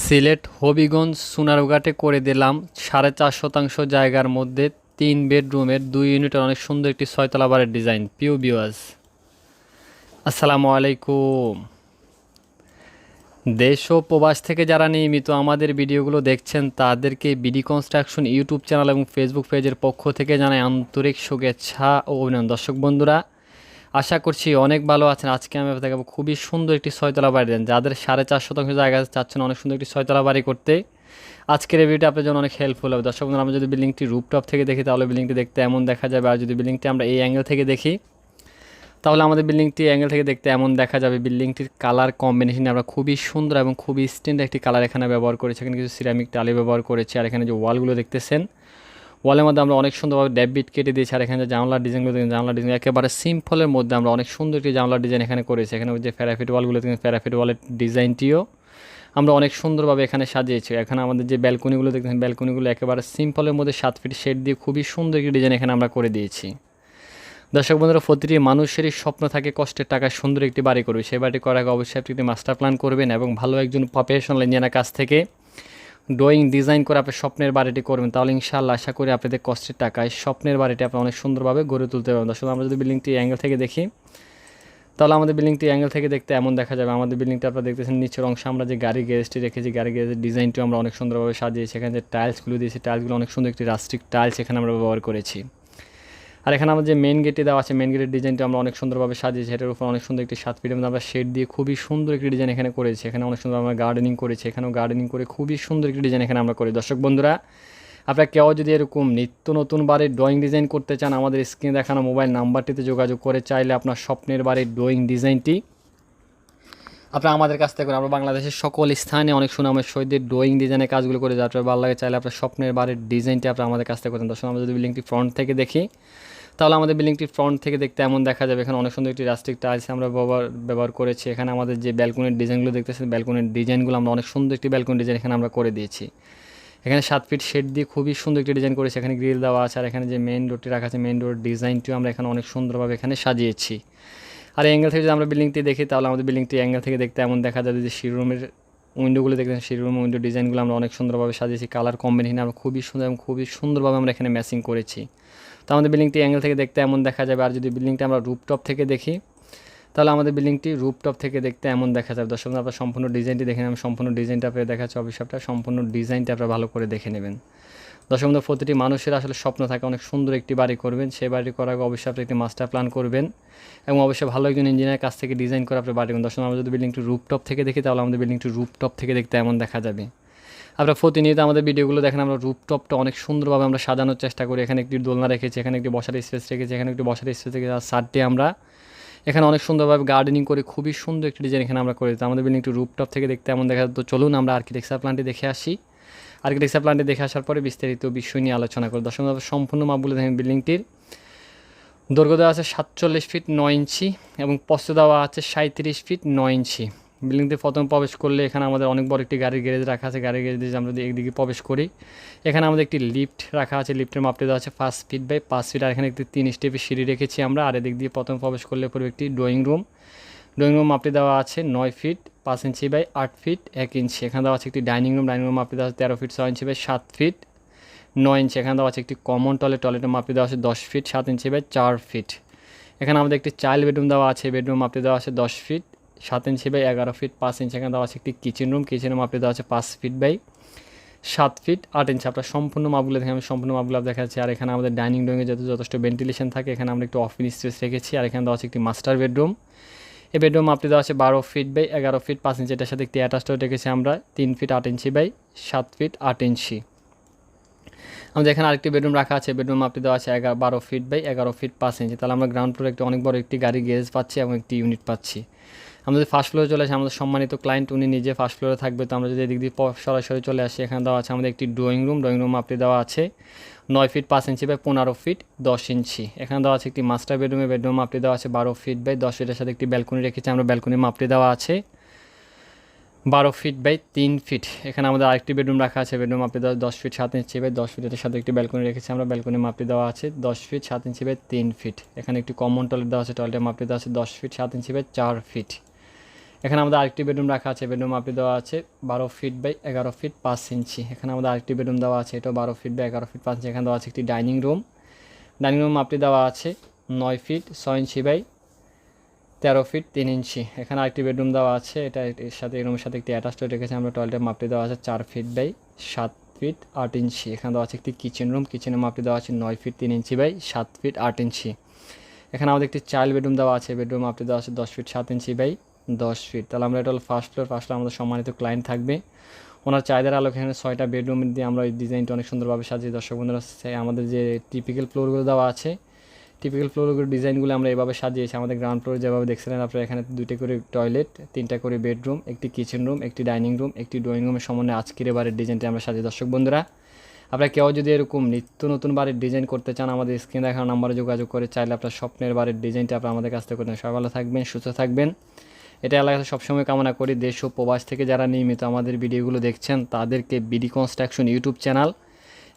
সিলেট হবিগঞ্জ সোনারঘাটে করে দিলাম সাড়ে চার শতাংশ জায়গার মধ্যে তিন বেডরুমের দুই ইউনিটের অনেক সুন্দর একটি ছয়তলা বাড়ির ডিজাইন পিউ বিওয়াজ আসসালামু আলাইকুম। দেশ ও প্রবাস থেকে যারা নিয়মিত আমাদের ভিডিওগুলো দেখছেন, তাদেরকে বিডি কনস্ট্রাকশন ইউটিউব চ্যানেল এবং ফেসবুক পেজের পক্ষ থেকে জানাই আন্তরিক শুভেচ্ছা ও অভিনন্দন। দর্শক বন্ধুরা আশা করছি অনেক ভালো আছেন। আজকে আমি দেখাবো খুবই সুন্দর একটি ছয়তলা বাড়ি দেন। যাদের সাড়ে চার শতাংশ জায়গা চাচ্ছেন অনেক সুন্দর একটি ছয়তলা বাড়ি করতে। আজকের এই ভিডিওটা আপনার জন্য অনেক হেল্পফুল হবে। দর্শক বন্ধুরা, আমরা যদি বিল্ডিংটি রুপটপ থেকে দেখি, তাহলে বিল্ডিংটি দেখতে এমন দেখা যাবে। আর যদি বিল্ডিংটি আমরা এই অ্যাঙ্গেল থেকে দেখি, তাহলে আমাদের বিল্ডিংটি অ্যাঙ্গেল থেকে দেখতে এমন দেখা যাবে। বিল্ডিংটির কালার কম্বিনেশন আমরা খুবই সুন্দর এবং খুবই স্ট্যান্ডার্ড একটি কালার এখানে ব্যবহার করেছি। এখানে কিছু সিরামিক টালি ব্যবহার করেছি। আর এখানে যে ওয়ালগুলো দেখতেছেন ওয়ালের মধ্যে আমরা অনেক সুন্দরভাবে ড্যাবিট কেটে দিয়েছি, আর এখানে যে জানলার ডিজাইনগুলো দেখেন, জানলার ডিজাইন একেবারে সিম্পলের মধ্যে আমরা অনেক সুন্দর একটি জানলার ডিজাইন এখানে করেছি। এখানে যে প্যারাফিট ওয়ালগুলো দেখেন প্যারাফিট ওয়ালের ডিজাইনটিও আমরা অনেক সুন্দরভাবে এখানে সাজিয়েছি। এখানে আমাদের যে ব্যালকনিগুলো দেখতেছেন ব্যালকনিগুলো একেবারে সিম্পলের মধ্যে সাত ফিট শেড দিয়ে খুবই সুন্দর একটি ডিজাইন এখানে আমরা করে দিয়েছি। দর্শক বন্ধুরা, প্রতিটি মানুষেরই স্বপ্ন থাকে কষ্টের টাকায় সুন্দর একটি বাড়ি করবে। সেই বাড়িটি করার আগে অবশ্যই আপনি একটি মাস্টার প্ল্যান করবেন এবং ভালো একজন প্রফেশনাল ইঞ্জিনিয়ারের কাছ থেকে ড্রয়িং ডিজাইন করে আপনি স্বপ্নের বাড়িটি করবেন, তাহলে ইনশাআল্লাহ আশা করি আপনাদের কষ্টের টাকায় স্বপ্নের বাড়িটি আপনি অনেক সুন্দরভাবে গড়ে তুলতে পারবেন। দর্শক, আমরা যদি বিল্ডিংটি অ্যাঙ্গেল থেকে দেখি, তাহলে আমাদের বিল্ডিংটি অ্যাঙ্গেল থেকে দেখতে এমন দেখা যাবে। আমাদের বিল্ডিংটা আপনারা দেখতেছেন নিচের অংশে, আমরা যে গাড়ি গ্যারেজটি রেখেছি গাড়ি গ্যারেজের ডিজাইনটিও আমরা অনেক সুন্দরভাবে সাজিয়েছি। এখানে যে টাইলসগুলো দিয়েছি টাইলসগুলো অনেক সুন্দর একটি রাস্টিক টাইলস এখানে আমরা ব্যবহার করেছি। আর এখানে আমাদের যে মেন গেটটি দেওয়া আছে মেন গেটের ডিজাইনটা আমরা অনেক সুন্দরভাবে সাজিয়েছি। এটার উপর অনেক সুন্দর একটি সাত মধ্যে আমরা শেড দিয়ে খুবই সুন্দর একটি ডিজাইন এখানে করেছি। এখানে অনেক সুন্দর আমরা গার্ডেনিং করেছি। এখানেও গার্ডেনিং করে খুবই সুন্দর একটি ডিজাইন এখানে আমরা করি দর্শক বন্ধুরা, আপনারা কেউ যদি এরকম নিত্য নতুন বাড়ির ড্রয়িং ডিজাইন করতে চান, আমাদের স্ক্রিনে দেখানো মোবাইল নাম্বারটিতে যোগাযোগ করে চাইলে আপনার স্বপ্নের বাড়ির ড্রয়িং ডিজাইনটি আপনারা আমাদের কাছ থেকে আমরা বাংলাদেশের সকল স্থানে অনেক সুনামের সহিত ড্রয়িং ডিজাইনের কাজগুলো করে যার ভালো লাগে। চাইলে আপনার স্বপ্নের বাড়ির ডিজাইনটি আপনারা আমাদের কাছ থেকে করেন দর্শক, আমরা যদি বিল্ডিংটি ফ্রন্ট থেকে দেখি তাহলে আমাদের বিল্ডিংটির ফ্রন্ট থেকে দেখতে এমন দেখা যাবে। এখানে অনেক সুন্দর একটি রাস্টিক টাইলস আমরা ব্যবহার ব্যবহার করেছি। এখানে আমাদের যে ব্যালকনির ডিজাইনগুলো দেখতেছেন ব্যালকনির ডিজাইনগুলো আমরা অনেক সুন্দর একটি ব্যালকনি ডিজাইন এখানে আমরা করে দিয়েছি। এখানে সাত ফিট শেড দিয়ে খুবই সুন্দর একটি ডিজাইন করেছি। এখানে গ্রিল দেওয়া আছে আর এখানে যে মেন ডোরটি রাখা আছে মেন ডোর ডিজাইনটিও আমরা এখানে অনেক সুন্দরভাবে এখানে সাজিয়েছি। আর অ্যাঙ্গেল থেকে যদি আমরা বিল্ডিংটি দেখি, তাহলে আমাদের বিল্ডিংটি অ্যাঙ্গেল থেকে দেখতে এমন দেখা যাবে যে শিরুমের উইন্ডোগুলো দেখতে শিরুম উইন্ডো ডিজাইনগুলো আমরা অনেক সুন্দরভাবে সাজিয়েছি। কালার কম্বিনেশন আমরা খুবই সুন্দর এবং খুবই সুন্দরভাবে আমরা এখানে ম্যাচিং করেছি। তো আমাদের বিল্ডিংটি অ্যাঙ্গেল থেকে দেখতে এমন দেখা যাবে। আর যদি বিল্ডিংটা আমরা রুপটপ থেকে দেখি, তাহলে আমাদের বিল্ডিংটি রুপটপ থেকে দেখতে এমন দেখা যাবে। দর্শক, আপনার সম্পূর্ণ ডিজাইনটি দেখে নেবেন। সম্পূর্ণ ডিজাইনটা আপনার দেখাচ্ছে অফিসটা। সম্পূর্ণ ডিজাইনটা আপনারা ভালো করে দেখে নেবেন। দর্শক প্রতিটি মানুষের আসলে স্বপ্ন থাকে অনেক সুন্দর একটি বাড়ি করবেন। সেই বাড়ি করার আগে অবশ্যই আপনি একটি মাস্টার প্ল্যান করবেন এবং অবশ্যই ভালো একজন ইঞ্জিনিয়ারের কাছ থেকে ডিজাইন করে আপনি বাড়ি করবেন। দর্শক, আমরা যদি বিল্ডিংটি রুপটপ থেকে দেখি, তাহলে আমাদের বিল্ডিংটি রুপটপ থেকে দেখতে এমন দেখা যাবে। আপনারা প্রতিনিয়ত আমাদের ভিডিওগুলো দেখেন, আমরা রুপটপটা অনেক সুন্দরভাবে আমরা সাজানোর চেষ্টা করি। এখানে একটি দোলনা রেখেছি, এখানে একটি বসার স্পেস রেখেছি, এখানে একটি বসার স্পেস রেখেছি, আর সারটি আমরা এখানে অনেক সুন্দরভাবে গার্ডেনিং করে। খুবই সুন্দর একটি ডিজাইন এখানে আমরা করে দিই আমাদের বিল্ডিংটি রুপটপ থেকে দেখতে এমন দেখা তো চলুন আমরা আর্কিটেকচার প্ল্যানটি দেখে আসি। আর্কিটেকচার প্ল্যানটি দেখে আসার পরে বিস্তারিত বিষয় নিয়ে আলোচনা করি দর্শক সম্পূর্ণ মাপ বলে দেখেন বিল্ডিংটির দৈর্ঘ্য দেওয়া আছে সাতচল্লিশ ফিট নয় ইঞ্চি এবং পস্ত দেওয়া আছে সাঁত্রিশ ফিট নয় ইঞ্চি বিল্ডিংতে প্রথম প্রবেশ করলে এখানে আমাদের অনেক বড় একটি গাড়ির গ্যারেজ রাখা আছে। গাড়ির গ্যারেজ আমরা যদি একদিকে প্রবেশ করি, এখানে আমাদের একটি লিফট রাখা আছে। লিফটের মাপটি দেওয়া আছে পাঁচ ফিট বাই পাঁচ ফিট আর এখানে একটি তিন স্টেপের সিঁড়ি রেখেছি আমরা। আর এদিক দিয়ে প্রথম প্রবেশ করলে পরে একটি ড্রয়িং রুম ড্রয়িং রুম মাপটি দেওয়া আছে নয় ফিট পাঁচ ইঞ্চি বাই আট ফিট এক ইঞ্চি। এখানে দেওয়া আছে একটি ডাইনিং রুম ডাইনিং রুম মাপটি দেওয়া আছে তেরো ফিট ছয় ইঞ্চি বাই সাত ফিট নয় ইঞ্চি। এখানে দেওয়া আছে একটি কমন টয়লেট টয়লেটের মাপটি দেওয়া আছে দশ ফিট সাত ইঞ্চি বাই চার ফিট এখানে আমাদের একটি চাইল্ড বেডরুম দেওয়া আছে। বেডরুম মাপটি দেওয়া আছে দশ ফিট সাত ইঞ্চি বাই এগারো ফিট পাঁচ ইঞ্চি এখানে দেওয়া আছে একটি কিচেন রুম কিচেনের মাপটি দেওয়া আছে পাঁচ ফিট বাই সাত ফিট আট ইঞ্চি আপনার সম্পূর্ণ মাপগুলো দেখে আমি সম্পূর্ণ মাপগুলো দেখাচ্ছি। আর এখানে আমাদের ডাইনিং রুমে যত যথেষ্ট ভেন্টিলেশন থাকে, এখানে আমরা একটু অফিস স্পেস রেখেছি। আর এখানে দেওয়া আছে একটি মাস্টার বেডরুম এই বেডরুম মাপটি দেওয়া আছে বারো ফিট বাই এগারো ফিট পাঁচ ইঞ্চি এটার সাথে একটি অ্যাটাচড রেখেছি আমরা, তিন ফিট আট ইঞ্চি বাই সাত ফিট আট ইঞ্চি আমাদের এখানে আরেকটি বেডরুম রাখা আছে। বেডরুম মাপটি দেওয়া আছে এগারো বারো ফিট বাই এগারো ফিট পাঁচ ইঞ্চি তাহলে আমরা গ্রাউন্ড ফ্লোরে একটি অনেক বড় একটি গাড়ি গ্যারেজ পাচ্ছি এবং একটি ইউনিট পাচ্ছি। আমাদের ফার্স্ট ফ্লোরে চলে আসে, আমাদের সম্মানিত ক্লায়েন্ট উনি নিজে ফার্স্ট ফ্লোরে থাকবে, তো আমরা যদি এদিক দিয়ে সরাসরি চলে আসি, এখানে দেওয়া আছে আমাদের একটি ড্রয়িং রুম ড্রয়িং রুম মাপটি দেওয়া আছে। নয় ফিট পাঁচ ইঞ্চি বাই পনেরো ফিট দশ ইঞ্চি এখানে দেওয়া আছে একটি মাস্টার বেডরুমে বেডরুম মাপটি দেওয়া আছে বারো ফিট বাই দশ ফিটের সাথে একটি ব্যালকনি রেখেছি, আমরা ব্যালকনি মাপটি দেওয়া আছে। বারো ফিট বাই তিন ফিট এখানে আমাদের আরেকটি বেডরুম রাখা আছে বেডরুম দেওয়া দশ ফিট সাত ইঞ্চি বাই দশ ফিটের সাথে একটি ব্যালকনি রেখেছি, আমরা ব্যালকনি মাপটি দেওয়া আছে দশ ফিট সাত ইঞ্চি বাই তিন ফিট এখানে একটি কমন টয়লেট দেওয়া আছে টয়লেটের মাপটি দেওয়া আছে দশ ফিট সাত ইঞ্চি বাই চার ফিট এখানে আমাদের আরেকটি বেডরুম রাখা আছে, বেডরুম আপনি দেওয়া আছে, বারো ফিট বাই এগারো ফিট পাঁচ ইঞ্চি এখানে আমাদের আরেকটি বেডরুম দেওয়া আছে, এটাও বারো ফিট বাই এগারো ফিট পাঁচ ইঞ্চি এখানে দেওয়া আছে একটি ডাইনিং রুম ডাইনিং রুম আপনি দেওয়া আছে, নয় ফিট ছয় ইঞ্চি বাই তেরো ফিট তিন ইঞ্চি এখানে আরেকটি বেডরুম দেওয়া আছে, এটা এর সাথে এই রুমের সাথে একটি অ্যাটাচ রেখেছি আমরা টয়লেটের মাপটি দেওয়া আছে, চার ফিট বাই সাত ফিট আট ইঞ্চি এখানে দেওয়া আছে একটি কিচেন রুম কিচেনের মাপটি দেওয়া আছে, নয় ফিট তিন ইঞ্চি বাই সাত ফিট আট ইঞ্চি এখানে আমাদের একটি চাইল্ড বেডরুম দেওয়া আছে বেডরুম মাপটি দেওয়া আছে, দশ ফিট সাত ইঞ্চি বাই দশ ফিট তাহলে আমরা এটা হলো ফার্স্ট ফ্লোর ফার্স্ট ফ্লোর আমাদের সম্মানিত ক্লায়েন্ট থাকবে। ওনার চাহিদার আলোকে এখানে ছয়টা বেডরুম দিয়ে আমরা এই ডিজাইনটা অনেক সুন্দরভাবে সাজিয়ে, দর্শক বন্ধুরা আমাদের যে টিপিক্যাল ফ্লোরগুলো দেওয়া আছে টিপিক্যাল ফ্লোরগুলো ডিজাইনগুলো আমরা এভাবে সাজিয়েছি। আমাদের গ্রাউন্ড ফ্লোর যেভাবে দেখছিলেন আপনারা, এখানে দুইটা করে টয়লেট তিনটা করে বেডরুম একটি কিচেন রুম একটি ডাইনিং রুম একটি ড্রয়িং রুমের সমন্বয়ে আজকের এবারের ডিজাইনটি আমরা সাজিয়ে। দর্শক বন্ধুরা, আপনারা কেউ যদি এরকম নিত্য নতুন বাড়ির ডিজাইন করতে চান, আমাদের স্ক্রিনে দেখানো নাম্বারে যোগাযোগ করে, চাইলে আপনার স্বপ্নের বাড়ির ডিজাইনটা আপনারা আমাদের কাছ থেকে করতে সবাই ভালো থাকবেন, সুস্থ থাকবেন। এটা এলাকাতে সবসময় কামনা করি। দেশ ও প্রবাস থেকে যারা নিয়মিত আমাদের ভিডিওগুলো দেখছেন, তাদেরকে বিডি কনস্ট্রাকশন ইউটিউব চ্যানেল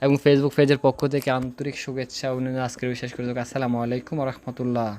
এবং ফেসবুক পেজের পক্ষ থেকে আন্তরিক শুভেচ্ছা অভিনন্দন। আজকের বিশ্বাস করে আসসালামু আলাইকুম রহমতুল্লাহ।